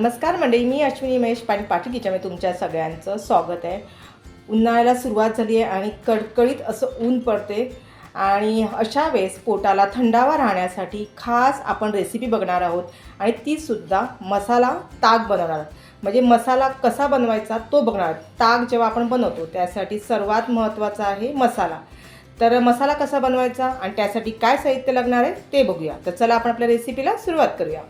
नमस्कार मंडळी मी अश्विनी महेश पाणी पाटील किचनमध्ये तुमच्या सगळ्यांचं स्वागत आहे. उन्हाळ्याला सुरुवात झाली आहे आणि कडकडीत असं ऊन पडते. आणि अशा वेळेस पोटाला थंडावा राहण्यासाठी खास आपण रेसिपी बघणार आहोत. आणि तीसुद्धा मसाला ताक बनवणार आहोत. म्हणजे मसाला कसा बनवायचा तो बघणार ताक जेव्हा आपण बनवतो त्यासाठी सर्वात महत्त्वाचा आहे मसाला. तर मसाला कसा बनवायचा आणि त्यासाठी काय साहित्य लागणार आहे ते बघूया. तर चला आपण आपल्या रेसिपीला सुरुवात करूया.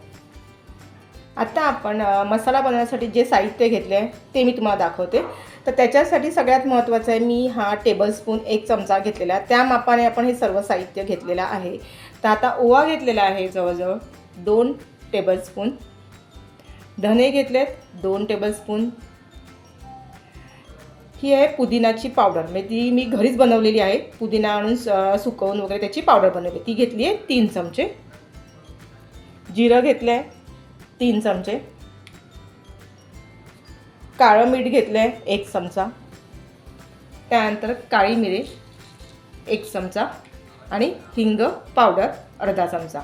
आता आपण मसाला बनवण्यासाठी जे साहित्य घेतले आहे ते मी तुम्हाला दाखवते. तर त्याच्यासाठी सगळ्यात महत्त्वाचं आहे मी हा टेबलस्पून एक चमचा घेतलेला आहे. त्या मापाने आपण हे सर्व साहित्य घेतलेलं आहे. तर आता ओवा घेतलेला आहे जवळजवळ दोन टेबलस्पून धने घेतलेत दोन टेबलस्पून ही आहे पुदिनाची पावडर. म्हणजे ती मी घरीच बनवलेली आहे. पुदिना आणून सुकवून वगैरे त्याची पावडर बनवली ती घेतली आहे तीन चमचे. जिरं घेतलं आहे तीन चमचे. काळं मीठ घेतलं आहे एक चमचा. त्यानंतर काळी मिरी एक चमचा. आणि हिंग पावडर अर्धा चमचा.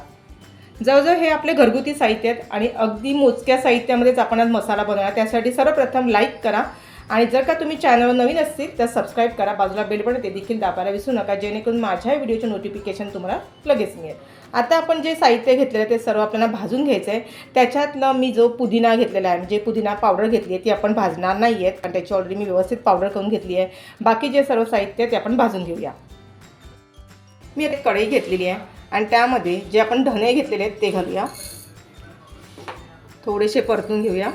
जवळजवळ हे आपले घरगुती साहित्य आहेत आणि अगदी मोजक्या साहित्यामध्येच आपण आज मसाला बनवला त्यासाठी सर्वप्रथम लाईक करा. आणि जर का तुम्ही चॅनलवर नवीन असतील तर सबस्क्राईब करा. बाजूला बेल बटन ते देखील दाबायला विसरू नका. जेणेकरून माझ्या व्हिडिओचे नोटिफिकेशन तुम्हाला लगेच मिळेल. आता आपण जे साहित्य घेतलेलं आहे ते सर्व आपल्याला भाजून घ्यायचं आहे. त्याच्यातलं मी जो पुदिना घेतलेला आहे म्हणजे पुदिना पावडर घेतली आहे ती आपण भाजणार नाही आहेत कारण त्याची ऑलरेडी मी व्यवस्थित पावडर करून घेतली आहे. बाकी जे सर्व साहित्य आहे ते आपण भाजून घेऊया. मी आता कढई घेतलेली आहे आणि त्यामध्ये जे आपण धने घेतलेले आहेत ते घालूया. थोडेसे परतून घेऊया.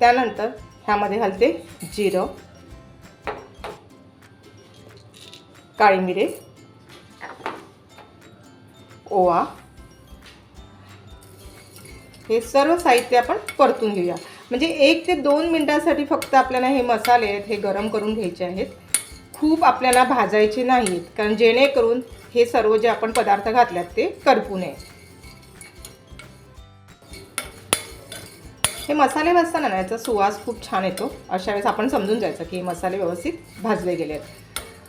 त्यानंतर ह्यामध्ये घालते जिरं. काळी मिरे ओवा. हे सर्व साहित्य आपण परतून घेऊया. म्हणजे एक ते दोन मिनटासाठी फक्त आपल्याला हे मसाले आहेत हे गरम करून घ्यायचे आहेत. खूप आपल्याला भाजायचे नाहीत कारण जेणेकरून हे सर्व जे आपण पदार्थ घातल्यात ते करपू नये. हे मसाले भाजताना ना याचा सुवास खूप छान येतो. अशा वेळेस आपण समजून जायचं की हे मसाले व्यवस्थित भाजले गेले आहेत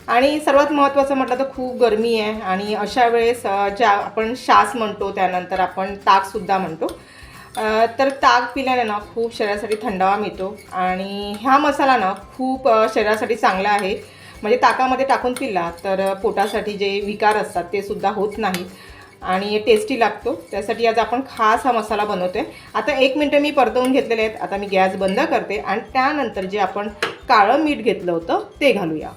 आणि सर्वात महत्त्वाचं म्हटलं तर खूप गरमी आहे आणि अशा वेळेस ज्या आपण श्वास म्हणतो त्यानंतर आपण ताकसुद्धा म्हणतो. तर ताक पिल्याने ना खूप शरीरासाठी थंडावा मिळतो आणि ह्या मसाला ना खूप शरीरासाठी चांगला आहे. म्हणजे ताकामध्ये टाकून पिला तर पोटासाठी जे विकार असतात ते सुद्धा होत नाहीत आणि टेस्टी लागतो. त्यासाठी आज आपण खास हा मसाला बनवतोय. आता एक मिनटं मी परतवून घेतलेले आहेत. आता मी गॅस बंद करते आणि त्यानंतर जे आपण काळं मीठ घेतलं होतं ते घालूया.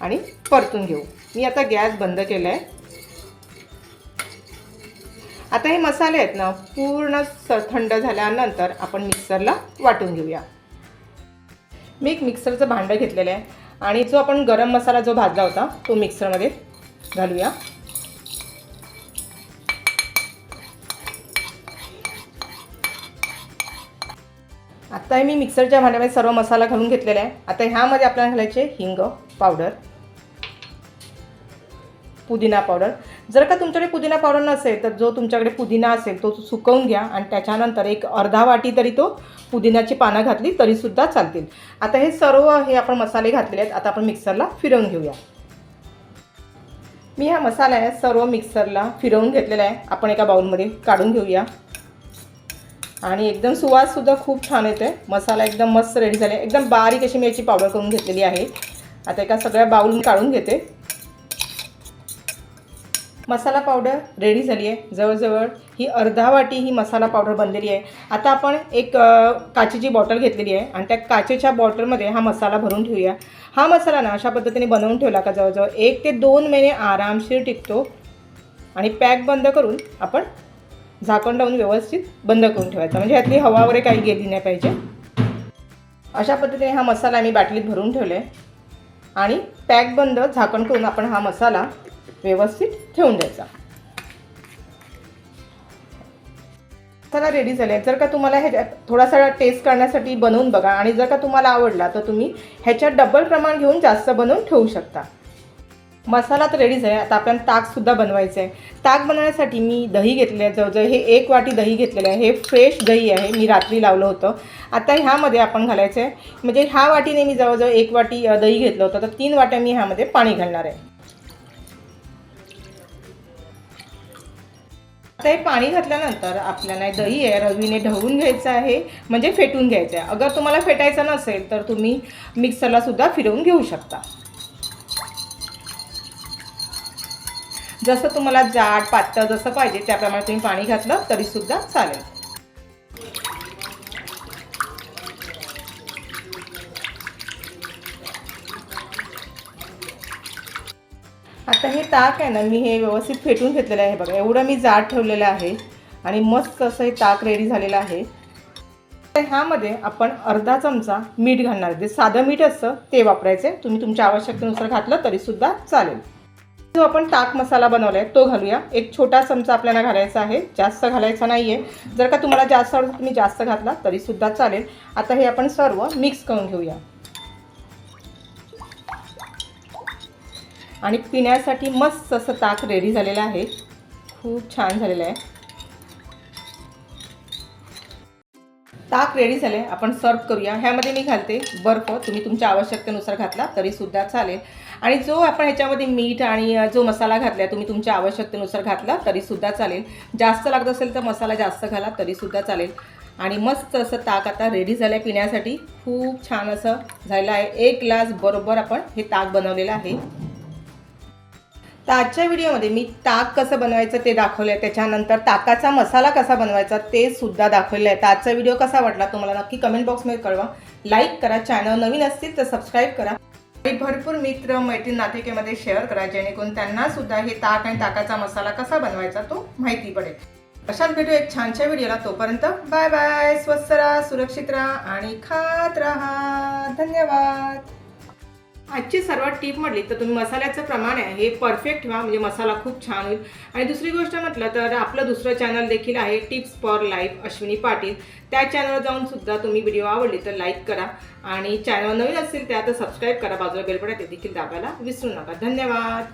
आणि परतून घेऊ. मी आता गॅस बंद केला आहे आता हे मसाले आहेत ना पूर्ण स थंड झाल्यानंतर आपण मिक्सरला वाटून घेऊया. मी एक मिक्सरचं भांडं घेतलेलं आहे आणि जो आपण गरम मसाला जो भाजला होता तो मिक्सरमध्ये घालूया. आता मी मिक्सरच्या भांड्यामध्ये सर्व मसाला घालून घेतलेला आहे. आता ह्यामध्ये आपल्याला घालायचे हिंग पावडर पुदिना पावडर. जर का तुमच्याकडे पुदिना पावडर नसेल तर जो तुमच्याकडे पुदिना असेल तो सुकवून घ्या आणि त्याच्यानंतर एक अर्धा वाटी तरी तो पुदिन्याची पानं घातली तरीसुद्धा चालतील. आता हे सर्व हे आपण मसाले घातलेले आहेत. आता आपण मिक्सरला फिरवून घेऊया. मी हा मसाला आहे सर्व मिक्सरला फिरवून घेतलेला आहे. आपण एका बाउलमध्ये काढून घेऊया. आणि एकदम सुवाससुद्धा खूप छान येते मसाला एकदम मस्त रेडी झाले. एकदम बारीक अशी मी याची पावडर करून घेतलेली आहे. आता एका सगळ्या बाऊल काढून घेते. मसाला पावडर रेडी झाली आहे जवळजवळ ही अर्धा वाटी ही मसाला पावडर बनलेली आहे. आता आपण एक काचेची बॉटल घेतलेली आहे आणि त्या काचेच्या बॉटलमध्ये हा मसाला भरून ठेवूया. हा मसाला ना अशा पद्धतीने बनवून ठेवला का जवळजवळ एक ते दोन महिने आरामशीर टिकतो. आणि पॅक बंद करून आपण झाकण लावून व्यवस्थित बंद करून ठेवायचा. म्हणजे यातली हवा वगैरे काही गेली नाही पाहिजे. अशा पद्धतीने हा मसाला मी बाटलीत भरून ठेवले आणि पॅक बंद झाकण करून आपण हा मसाला व्यवस्थित ठेवून द्यायचा. मसाला रेडी झाले. जर का तुम्हाला ह्याच्यात थोडासा टेस्ट करण्यासाठी बनवून बघा. आणि जर का तुम्हाला आवडला तर तुम्ही ह्याच्यात डबल प्रमाण घेऊन जास्त बनवून ठेवू शकता. मसाला तर रेडीच आहे. आता आपल्याला ताकसुद्धा बनवायचं आहे. ताक बनवण्यासाठी मी दही घेतलेलं आहे. जवळजवळ हे एक वाटी दही घेतलेलं आहे. हे फ्रेश दही आहे. मी रात्री लावलं होतं. आता ह्यामध्ये आपण घालायचं आहे. म्हणजे ह्या वाटीने मी जवळजवळ एक वाटी दही घेतलं होतं. तर तीन वाट्या मी ह्यामध्ये पाणी घालणार आहे. आता हे पाणी घातल्यानंतर आपल्याला दही आहे. रवीने ढवून घ्यायचं आहे. म्हणजे फेटून घ्यायचं आहे. अगर तुम्हाला फेटायचं नसेल तर तुम्ही मिक्सरलासुद्धा फिरवून घेऊ शकता. जसं तुम्हाला जाड पातळ जसं पाहिजे त्याप्रमाणे तुम्ही पाणी घातलं तरीसुद्धा चालेल. आता हे ताक आहे ना मी हे व्यवस्थित फेटून घेतलेलं आहे बघा. एवढं मी जाड ठेवलेलं आहे आणि मस्त असं हे ताक रेडी झालेलं आहे. तर ह्यामध्ये आपण अर्धा चमचा मीठ घालणार जे साधं मीठ असतं ते वापरायचे तुम्ही तुमच्या आवश्यकतेनुसार घातलं तरीसुद्धा चालेल. जो आपण ताक मसाला बनवला आहे तो घालूया. एक छोटा चमचा आपल्याला घालायचा आहे. जास्त घालायचा नाही आहे जर का तुम्हाला जास्त आवडतं तुम्ही जास्त घातला तरीसुद्धा चालेल. आता हे आपण सर्व मिक्स करून घेऊया. आणि पिण्यासाठी मस्त असं ताक रेडी झालेलं आहे. खूप छान झालेलं आहे. ताक रेडी झाले आपण सर्व करूया. ह्यामध्ये मी घालते बर्फ. तुम्ही तुमच्या आवश्यकतेनुसार घातला तरीसुद्धा चालेल. आणि जो आपण ह्याच्यामध्ये मीठ आणि जो मसाला घातला तुम्ही तुमच्या आवश्यकतेनुसार घातला तरीसुद्धा चालेल. जास्त लागत असेल तर मसाला जास्त घाला तरीसुद्धा चालेल. आणि मस्त असं ताक आता रेडी झालं आहे पिण्यासाठी. खूप छान असं झालेलं आहे. एक ग्लास बरोबर आपण हे ताक बनवलेलं आहे. तर आजच्या व्हिडिओमध्ये मी ताक कसं बनवायचं ते दाखवलं आहे त्याच्यानंतर ताकाचा मसाला कसा बनवायचा ते सुद्धा दाखवलेलं आहे तर आजचा व्हिडिओ कसा वाटला तुम्हाला नक्की कमेंट बॉक्समध्ये कळवा. लाईक करा. चॅनल नवीन असतील तर सबस्क्राईब करा. भरपूर मित्र मैत्रीण नातेकेमध्ये शेअर करा जेणेकरून त्यांना सुद्धा हे ताक आणि ताकाचा मसाला कसा बनवायचा तो माहिती पडेल. अशाच भेटू एक छानशा व्हिडिओला. तोपर्यंत बाय बाय स्वस्त राहा सुरक्षित राहा आणि खात राहा. धन्यवाद. आजची सर्वात टीप म्हटली तर तुम्ही मसाल्याचं प्रमाण आहे हे परफेक्ट ठेवा म्हणजे मसाला खूप छान होईल. आणि दुसरी गोष्ट म्हटलं तर आपलं दुसरं चॅनल देखील आहे tips for life Ashwini Patil. त्या चॅनलवर जाऊन सुद्धा तुम्ही व्हिडिओ आवडली तर लाईक करा. आणि चॅनल नवीन असतील त्या तर सबस्क्राईब करा. बाजूला बेलपडा ते देखील दाबायला विसरू नका. धन्यवाद!